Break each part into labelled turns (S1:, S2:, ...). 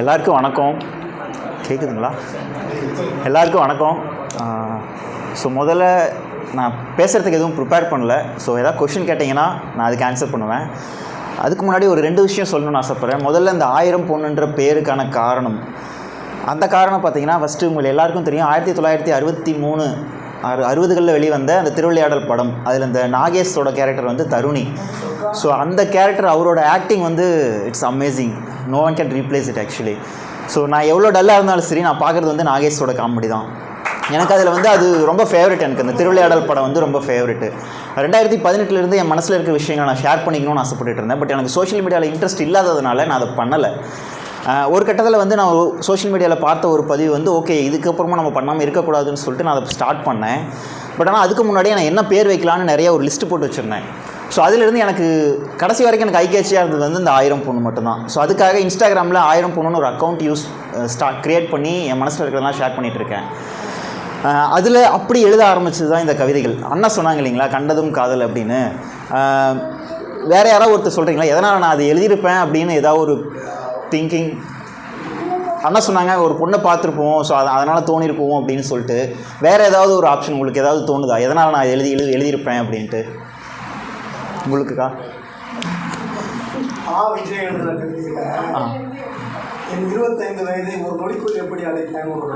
S1: எல்லாருக்கும் வணக்கம். கேட்குதுங்களா எல்லாருக்கும் வணக்கம். ஸோ முதல்ல நான் பேசுகிறதுக்கு எதுவும் ப்ரிப்பேர் பண்ணல. ஸோ ஏதாவது கொஷின் கேட்டிங்கன்னா நான் அதுக்கு ஆன்சர் பண்ணுவேன். அதுக்கு முன்னாடி ஒரு ரெண்டு விஷயம் சொல்லணும்னு ஆசைப்பட்றேன். முதல்ல இந்த ஆயிரம் பொண்ணுன்ற பேருக்கான காரணம். அந்த காரணம் பார்த்தீங்கன்னா ஃபஸ்ட்டு உங்களுக்கு எல்லாருக்கும் தெரியும். ஆயிரத்தி தொள்ளாயிரத்தி அறுபத்தி மூணு அறு அறுபதுகளில் வெளிவந்த அந்த திருவிளையாடல் படம். அதில் இந்த நாகேஷோட கேரக்டர் வந்து தருணி. ஸோ அந்த கேரக்டர் அவரோட ஆக்டிங் வந்து it's amazing no one can replace it actually so நான் எவ்வளோ டல்லாக இருந்தாலும் சரி நான் பார்க்குறது வந்து நாகேஷோட காமெடி தான். எனக்கு அதில் வந்து அது ரொம்ப ஃபேவரட் எனக்கு. அந்த திருவிளையாடல் படம் வந்து ரொம்ப ஃபேவரெட்டு ரெண்டாயிரத்தி பதினெட்டுலேருந்து என் மனசில் இருக்கிற விஷயங்களை நான் ஷேர் பண்ணிக்கணும்னு ஆசைப்பட்டுட்டு இருந்தேன். பட் எனக்கு சோஷியல் மீடியாவில் இன்ட்ரெஸ்ட் இல்லாததுனால நான் அதை பண்ணலை. ஒரு கட்டத்தில் வந்து நான் சோஷியல் மீடியாவில் பார்த்த ஒரு பதிவு வந்து ஓகே இதுக்கப்புறமா நம்ம பண்ணாமல் இருக்கக்கூடாதுன்னு சொல்லிட்டு நான் அதை ஸ்டார்ட் பண்ணேன். பட் ஆனால் அதுக்கு முன்னாடியே நான் என்ன பேர் வைக்கலான்னு நிறைய ஒரு லிஸ்ட் போட்டு வச்சுருந்தேன். ஸோ அதிலிருந்து எனக்கு கடைசி வரைக்கும் எனக்கு ஐகேச்சியாக இருந்தது வந்து இந்த ஆயிரம் பொண்ணு மட்டும்தான். ஸோ அதுக்காக இன்ஸ்டாகிராமில் ஆயிரம் பொண்ணுன்னு ஒரு அக்கௌண்ட் யூஸ் ஸ்டார்ட் க்ரியேட் பண்ணி என் மனசில் இருக்கிறதெல்லாம் ஷேர் பண்ணிகிட்ருக்கேன் அதில் அப்படி எழுத ஆரம்பிச்சது தான் இந்த கவிதைகள். அண்ணா சொன்னாங்க இல்லைங்களா கண்டதும் காதல் அப்படின்னு. வேறு யாராவது ஒருத்தர் சொல்கிறீங்களா எதனால் நான் அதை எழுதியிருப்பேன்? அப்படின்னு ஏதாவது ஒரு திங்கிங் அண்ணா சொன்னாங்க ஒரு பொண்ணை பார்த்துருப்போம் ஸோ அது அதனால் தோணியிருப்போம் அப்படின்னு சொல்லிட்டு. வேறு ஏதாவது ஒரு ஆப்ஷன் உங்களுக்கு ஏதாவது தோணுதா? எதனால் நான் எழுதி எழுதி எழுதியிருப்பேன்? அப்படின்ட்டு. உங்களுக்குக்கா
S2: ஆ. என் இருபத்தைந்து வயதை ஒரு நொடிக்குள் எப்படி அழைப்பேன் ஒரு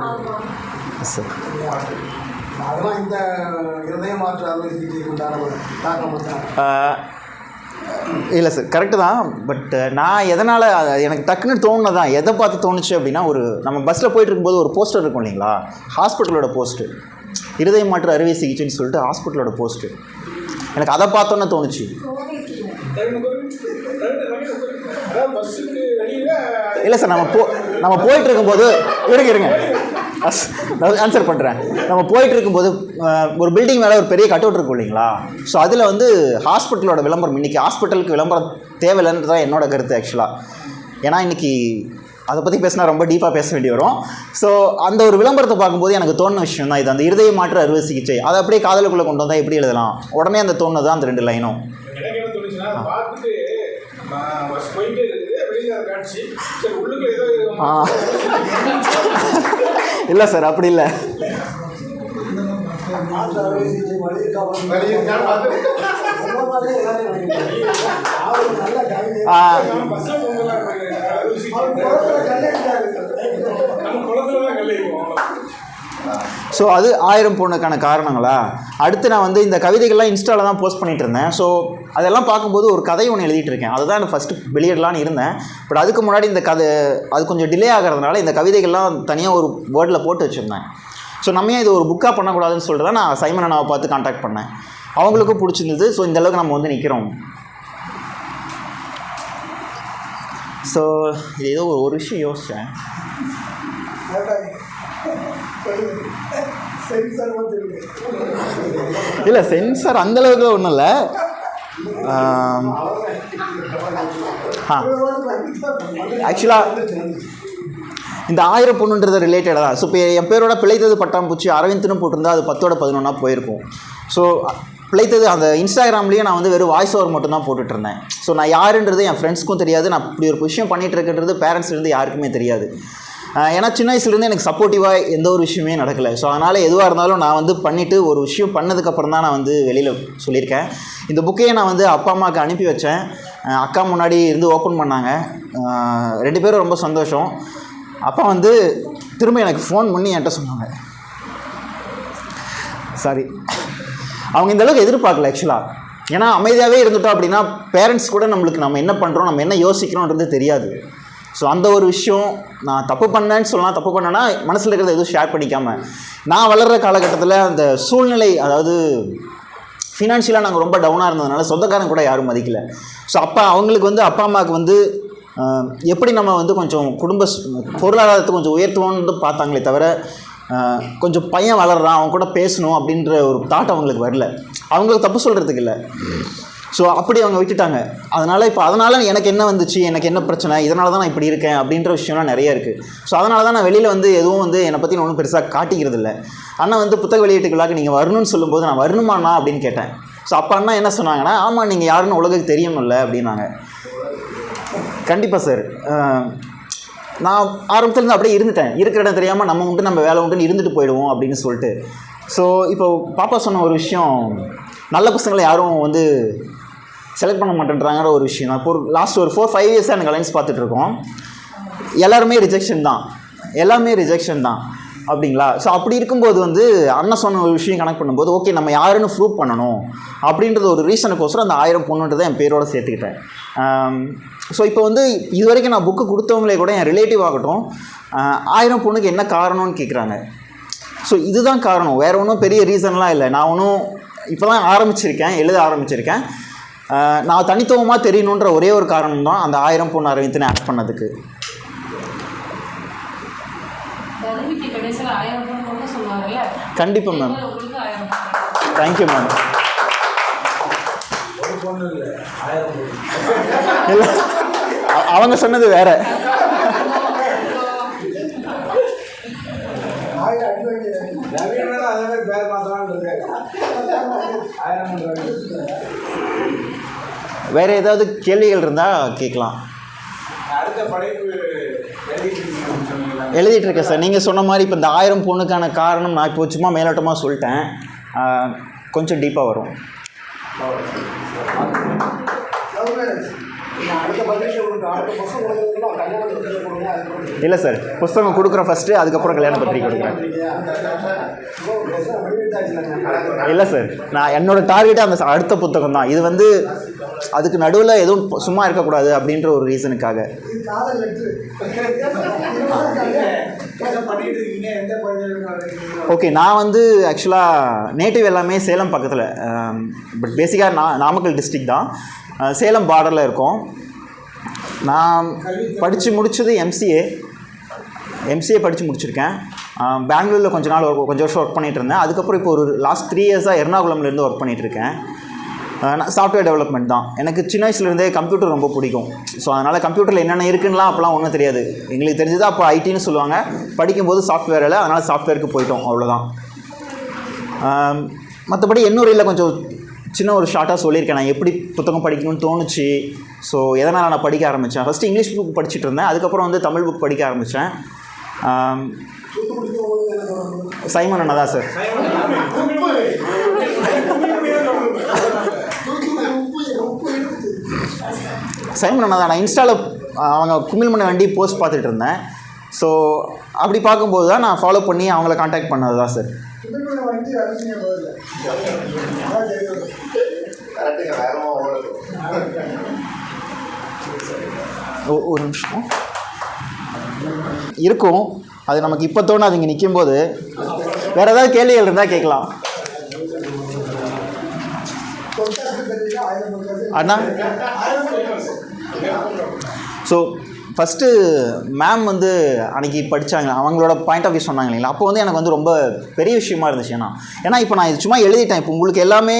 S1: சார்
S2: அதெல்லாம் இந்த இருதய மாற்று அறுவை சிகிச்சைக்கு உண்டான ஒரு தாக்கம் தான்
S1: இல்லை சார் கரெக்டு தான். பட் நான் எதனால் எனக்கு டக்குன்னு தோணுனதான் எதை பார்த்து தோணுச்சு அப்படின்னா ஒரு நம்ம பஸ்ஸில் போயிட்டு இருக்கும்போது ஒரு போஸ்டர் இருக்கும் இல்லைங்களா? ஹாஸ்பிட்டலோட போஸ்ட்டு இருதய மாற்று அறுவை சிகிச்சைன்னு சொல்லிட்டு ஹாஸ்பிட்டலோட போஸ்ட்டு எனக்கு அதை பார்த்தோன்னே தோணுச்சு. இல்லை சார் நம்ம போ நம்ம போயிட்டு இருக்கும்போது இருங்க. இருங்க ஆன்சர் பண்ணுறேன் நம்ம போயிட்டு இருக்கும்போது ஒரு பில்டிங் மேலே ஒரு பெரிய கட் அவுட் இருக்கும் இல்லைங்களா? ஸோ அதில் வந்து ஹாஸ்பிட்டலோட விளம்பரம். இன்றைக்கி ஹாஸ்பிட்டலுக்கு விளம்பரம் தேவையில்லைன்றது தான் என்னோட கருத்து ஆக்சுவலாக ஏன்னா இன்றைக்கி அதை பற்றி பேசினா ரொம்ப டீப்பாக பேச வேண்டி வரும். ஸோ அந்த ஒரு விளம்பரத்தை பார்க்கும்போது எனக்கு தோணுன விஷயம் தான் இது அந்த இருதய மாற்று அறுவை சிகிச்சை. அதை அப்படியே காதலுக்குள்ளே கொண்டு வந்தால் எப்படி எழுதலாம்? உடனே அந்த தோணுது தான் அந்த ரெண்டு லைனும் இல்லை சார் அப்படி இல்லை. ஆ, ஸோ அது ஆயிரம் பொண்ணுக்கான காரணங்களா? அடுத்து நான் வந்து இந்த கவிதைகள்லாம் இன்ஸ்டாவில் தான் போஸ்ட் பண்ணிட்டு இருந்தேன். ஸோ அதெல்லாம் பார்க்கும்போது ஒரு கதை ஒன்று எழுதிட்டு இருக்கேன். அதுதான் நான் ஃபஸ்ட்டு வெளியிடலான்னு இருந்தேன். பட் அதுக்கு முன்னாடி இந்த கதை அது கொஞ்சம் டிலே ஆகிறதுனால இந்த கவிதைகள்லாம் தனியாக ஒரு வேர்டில் போட்டு வச்சுருந்தேன். ஸோ நம்ம ஏன் இது ஒரு புக்காக பண்ணக்கூடாதுன்னு சொல்லிட்டு தான் நான் சைமன் அண்ணாவை பார்த்து காண்டாக்ட் பண்ணேன். அவங்களுக்கும் பிடிச்சிருந்தது. ஸோ இந்தளவுக்கு நம்ம வந்து நிற்கிறோம் ஸோ ஏதோ ஒரு ஒரு விஷயம் யோசித்தேன் இல்லை சென்சார் அந்தளவுக்கு ஒன்றும் இல்லை ஆக்சுவலாக இந்த ஆயிரம் பொண்ணுன்றது ரிலேட்டடாக தான் ஸோ இப்போ என் பேரோட பிழைத்தது பட்டாம்பூச்சி அரவிந்த்னு போட்டிருந்தா அது பத்தோட பதினொன்றா போயிருக்கும். ஸோ பிழைத்தது அந்த இன்ஸ்டாகிராம்லேயே நான் வந்து வெறும் வாய்ஸ் ஓவர் மட்டும் தான் போட்டுட்ருந்தேன் ஸோ நான் யாருன்றது என் ஃப்ரெண்ட்ஸ்க்கும் தெரியாது. நான் இப்படி ஒரு விஷயம் பண்ணிகிட்டு இருக்கிறது பேரண்ட்ஸ்லேருந்து யாருக்குமே தெரியாது. ஏன்னா சின்ன வயசுலேருந்து எனக்கு சப்போர்ட்டிவாக எந்த ஒரு விஷயமே நடக்கலை. ஸோ அதனால் எதுவாக இருந்தாலும் நான் வந்து பண்ணிவிட்டு ஒரு விஷயம் பண்ணதுக்கப்புறம் தான் நான் வந்து வெளியில் சொல்லியிருக்கேன். இந்த புக்கையை நான் வந்து அப்பா அம்மாவுக்கு அனுப்பி வச்சேன். அக்கா முன்னாடி இருந்து ஓப்பன் பண்ணாங்க. ரெண்டு பேரும் ரொம்ப சந்தோஷம். அப்பா வந்து திரும்ப எனக்கு ஃபோன் பண்ணி என்கிட்ட சொன்னாங்க. சாரி அவங்க இந்த அளவுக்கு எதிர்பார்க்கல ஆக்சுவலாக ஏன்னா அமைதியாகவே இருந்துட்டோம் அப்படின்னா பேரண்ட்ஸ் கூட நம்மளுக்கு நம்ம என்ன பண்ணுறோம் நம்ம என்ன யோசிக்கிறோன்றது தெரியாது. ஸோ அந்த ஒரு விஷயம் நான் தப்பு பண்ணேன்னு சொல்லலாம் தப்பு பண்ணேன்னா மனசில் இருக்கிறத எதுவும் ஷேர் பண்ணிக்காம. நான் வளர்கிற காலகட்டத்தில் அந்த சூழ்நிலை அதாவது ஃபினான்ஷியலாக நாங்கள் ரொம்ப டவுனாக இருந்ததுனால சொந்தக்காரங்க கூட யாரும் மதிக்கல. ஸோ அப்பா அவங்களுக்கு வந்து அப்பா அம்மாவுக்கு வந்து எப்படி நம்ம வந்து கொஞ்சம் குடும்ப பொருளாதாரத்தை கொஞ்சம் உயர்த்துவோன்னு பார்த்தாங்களே தவிர கொஞ்சம் பையன் வளர்றான் அவன் கூட பேசணும் அப்படின்ற ஒரு தாட் அவங்களுக்கு வரல. அவங்களுக்கு தப்பு சொல்கிறதுக்கு இல்லை. ஸோ அப்படி அவங்க விட்டுட்டாங்க. அதனால் இப்போ அதனால் எனக்கு என்ன வந்துச்சு எனக்கு என்ன பிரச்சனை இதனால தான் நான் இப்படி இருக்கேன் அப்படின்ற விஷயம்லாம் நிறைய இருக்குது ஸோ அதனால தான் நான் வெளியில் வந்து எதுவும் வந்து என்னை பற்றி ஒன்றும் பெருசாக காட்டிக்கிறது இல்லை. அண்ணா வந்து புத்தக வெளியீட்டுக்குள்ளாக நீங்கள் வரணும்னு சொல்லும்போது நான் வரணுமாண்ணா? அப்படின்னு கேட்டேன். ஸோ அப்போ அண்ணா என்ன சொன்னாங்கன்னா ஆமாம் நீங்கள் யாருன்னு உலகத்துக்கு தெரியணும்ல? அப்படின்னாங்க. கண்டிப்பாக சார் நான் ஆரம்பத்துலேருந்து அப்படியே இருந்துட்டேன். இருக்கிற இடம் தெரியாமல் நம்ம உண்டு நம்ம வேலை உண்டுன்னு இருந்துட்டு போயிடுவோம் அப்படின்னு சொல்லிட்டு. ஸோ இப்போ பாப்பா சொன்ன ஒரு விஷயம் நல்ல பசங்களை யாரும் வந்து செலக்ட் பண்ண மாட்டேன்றாங்கிற ஒரு விஷயம். தான் இப்போ ஒரு லாஸ்ட் ஒரு ஃபோர் ஃபைவ் இயர்ஸாக எனக்கு அலைன்ஸ் பார்த்துட்ருக்கோம் எல்லாருமே ரிஜெக்ஷன் தான். எல்லாமே ரிஜெக்ஷன் தான். அப்படிங்களா? ஸோ அப்படி இருக்கும்போது வந்து அண்ணன் சொன்ன ஒரு விஷயம் கனெக்ட் பண்ணும்போது ஓகே நம்ம யாருன்னு ப்ரூவ் பண்ணணும். அப்படின்றது ஒரு ரீசனுக்கோசரம் அந்த ஆயிரம் பொண்ணுன்றதை என் பேரோட சேர்த்துக்கிட்டேன். ஸோ இப்போ வந்து இது வரைக்கும் நான் புக்கு கொடுத்தவங்களே கூட என் ரிலேட்டிவ் ஆகட்டும் ஆயிரம் பொண்ணுக்கு என்ன காரணம்னு கேட்குறாங்க ஸோ இதுதான் காரணம். வேறு ஒன்றும் பெரிய ரீசன்லாம் இல்லை. நான் ஒன்றும் இப்போ தான் ஆரம்பிச்சிருக்கேன் எழுத ஆரம்பிச்சிருக்கேன். நான் தனித்துவமாக தெரியணுன்ற ஒரே ஒரு காரணம் தான் அந்த ஆயிரம் பொண்ணு அரவிந்தனை ஆட் பண்ணதுக்கு.
S3: தருவிக்கு கடைசியில் ஆயிரம் ரூபாய் கொண்டு சொன்னாங்கல்ல
S1: கண்டிப்பாக மேம்
S3: உங்களுக்கு ஆயிரம்
S1: தேங்க்யூ மேம்
S4: இல்லை
S1: அவங்க சொன்னது வேற. வேற ஏதாவது கேள்விகள் இருந்தால் கேட்கலாம்.
S4: அடுத்த படைப்பு எழுதிட்டு
S1: இருக்கேன் சார். நீங்கள் சொன்ன மாதிரி இப்போ இந்த ஆயிரம் பொண்ணுக்கான காரணம் நான் இப்போ சும்மா மேலோட்டமாக சொல்லிட்டேன். கொஞ்சம் டீப்பாக வரும். இல்லை சார் புஸ்தகம் கொடுக்குறேன் ஃபஸ்ட்டு அதுக்கப்புறம் கல்யாணம் பத்திரிக்கை கொடுக்குறேன். இல்லை சார் நான் என்னோட டார்கெட்டே அந்த அடுத்த புத்தகம் தான். இது வந்து அதுக்கு நடுவில் எதுவும் சும்மா இருக்கக்கூடாது அப்படின்ற ஒரு ரீசனுக்காக
S2: இது காதல் லெட்ரு
S4: என்ன பண்ணிட்டு இருக்கீங்க எந்த பகுதியில்
S1: ஓகே நான் வந்து ஆக்சுவலாக நேட்டிவ் எல்லாமே சேலம் பக்கத்தில் பட் um, பேசிக்காக நா நாமக்கல் டிஸ்ட்ரிக் தான். சேலம் பார்டரில் இருக்கோம். நான் படித்து முடித்தது எம்சிஏ எம்சிஏ படித்து முடிச்சிருக்கேன். பெங்களூரில் கொஞ்ச நாள் ஒர்க் கொஞ்சம் வருஷம் ஒர்க் பண்ணிகிட்டு இருந்தேன். அதுக்கப்புறம் இப்போ ஒரு லாஸ்ட் த்ரீ இயர்ஸாக எர்ணாகுளம்லேருந்து ஒர்க் பண்ணிகிட்ருக்கேன் இருக்கேன். சாஃப்ட்வேர் டெவலப்மெண்ட் தான். எனக்கு சின்ன வயசுலேருந்தே கம்ப்யூட்டர் ரொம்ப பிடிக்கும். ஸோ அதனால் கம்ப்யூட்டரில் என்னென்ன இருக்குன்னுலாம் அப்போலாம் ஒன்றும் தெரியாது. எங்களுக்கு தெரிஞ்சது அப்போ ஐடின்னு சொல்லுவாங்க. படிக்கும்போது சாஃப்ட்வேரில் அதனால் சாஃப்ட்வேருக்கு போயிட்டோம் அவ்வளோதான் மற்றபடி என்னுரையில் கொஞ்சம் சின்ன ஒரு ஷார்ட்டாக சொல்லியிருக்கேன். நான் எப்படி புத்தகம் படிக்கணும்னு தோணுச்சு. ஸோ எதனால் நான் படிக்க ஆரம்பித்தேன் ஃபஸ்ட்டு இங்கிலீஷ் புக் படிச்சுட்டு இருந்தேன். அதுக்கப்புறம் வந்து தமிழ் புக் படிக்க ஆரம்பித்தேன் சைமன் அண்ணா தான் சார் சைமன் அண்ணா தான். நான் இன்ஸ்டாவில் அவங்க குமிழ்மணி வண்டி போஸ்ட் பார்த்துட்டு இருந்தேன். ஸோ அப்படி பார்க்கும்போது தான் நான் ஃபாலோ பண்ணி அவங்கள காண்டாக்ட் பண்ணது தான் சார் ஓ ஒரு நிமிஷம். இருக்கும். அது நமக்கு இப்போ தோணு அது இங்கே நிற்கும்போது வேறு ஏதாவது கேள்விகள் இருந்தால் கேட்கலாம். அண்ணா? ஸோ ஃபஸ்ட்டு மேம் வந்து அன்றைக்கி படித்தாங்க அவங்களோட பாயிண்ட் ஆஃப் வியூ சொன்னாங்க இல்லைங்களா? அப்போ வந்து எனக்கு வந்து ரொம்ப பெரிய விஷயமா இருந்துச்சு ஏன்னா ஏன்னா இப்போ நான் இது சும்மா எழுதிட்டேன். இப்போ உங்களுக்கு எல்லாமே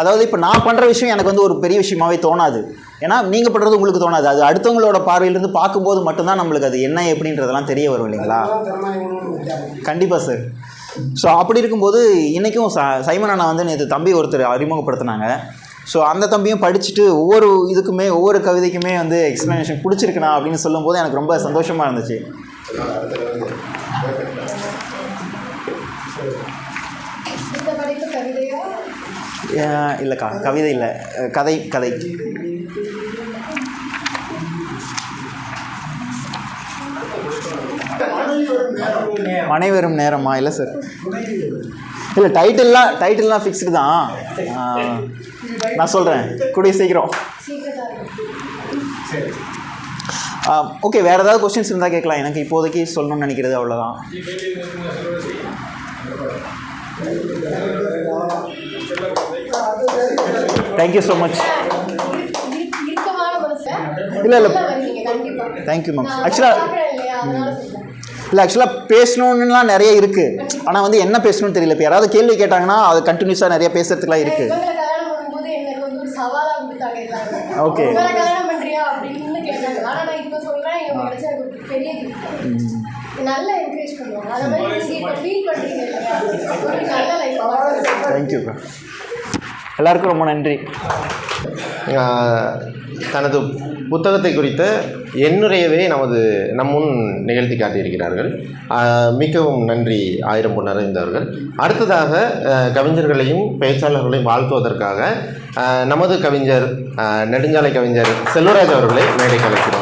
S1: அதாவது இப்போ நான் பண்ணுற விஷயம் எனக்கு வந்து ஒரு பெரிய விஷயமாவே தோணாது. ஏன்னா நீங்கள் பண்ணுறது உங்களுக்கு தோணாது. அது அடுத்தவங்களோட பார்வையிலிருந்து பார்க்கும்போது மட்டும்தான் நம்மளுக்கு அது என்ன எப்படின்றதெல்லாம் தெரிய வரும் இல்லைங்களா? கண்டிப்பாக சார் ஸோ அப்படி இருக்கும்போது இன்றைக்கும் ச சைமன் அண்ணா வந்து நேற்று தம்பி ஒருத்தர் அறிமுகப்படுத்தினாங்க. ஸோ அந்த தம்பியும் படிச்சுட்டு ஒவ்வொரு இதுக்குமே ஒவ்வொரு கவிதைக்குமே வந்து எக்ஸ்ப்ளனேஷன் பிடிச்சிருக்குண்ணா அப்படின்னு சொல்லும்போது எனக்கு ரொம்ப சந்தோஷமாக இருந்துச்சு. இல்லைக்கா கவிதை இல்லை. கதை கதை. அனைவரும் நேரமா? இல்லை சார் இல்லை டைட்டில்லாம் டைட்டில்லாம் ஃபிக்ஸ்டு தான். நான் சொல்கிறேன் கூடிய சீக்கிரம். ஓகே வேறு ஏதாவது கொஸ்டின்ஸ் இருந்தால் கேட்கலாம். எனக்கு இப்போதைக்கு சொல்லணும்னு நினைக்கிறது அவ்வளோதான் தேங்க்யூ ஸோ மச் இல்ல, இல்ல. தேங்க்யூ மேம் ஆக்சுவலாக இல்லை ஆக்சுவலாக பேசணுன்னுலாம் நிறைய இருக்குது ஆனால் வந்து என்ன பேசணும்னு தெரியல இப்போ. யாராவது கேள்வி கேட்டாங்கன்னா அது கண்டினியூஸாக நிறைய பேசுறதுக்குலாம் இருக்குது
S5: இவங்களை கல்யாணம் பண்ணும்போது எனக்கு வந்து ஒரு சவாலா கொடுத்தாங்க எல்லாரும்.
S1: Okay.
S5: இவங்களை கல்யாணம் பண்றியா அப்படின்னு கேட்டாங்க. ஆனா நான் இப்போ சொல்றேன் இவங்க கிடைச்ச எனக்கு ஒரு பெரிய. நல்ல என்கரேஜ் பண்ணுவாங்க. அந்த மாதிரி நீங்க இப்போ ஃபீல் பண்றீங்க. ஒரு நல்ல லைஃப்
S1: தேங்க்யூ எல்லாருக்கும் ரொம்ப நன்றி.
S6: தனது
S7: புத்தகத்தை குறித்த என்னுரையவே நமது நம் முன் நிகழ்த்தி காட்டியிருக்கிறார்கள். மிகவும் நன்றி ஆயிரம் பொன் அறிந்தவர்கள் அடுத்ததாக கவிஞர்களையும் பேச்சாளர்களையும் வாழ்த்துவதற்காக நமது கவிஞர் நெடுஞ்சாலை கவிஞர் செல்வராஜ் அவர்களை மேடை கலைக்கிறார்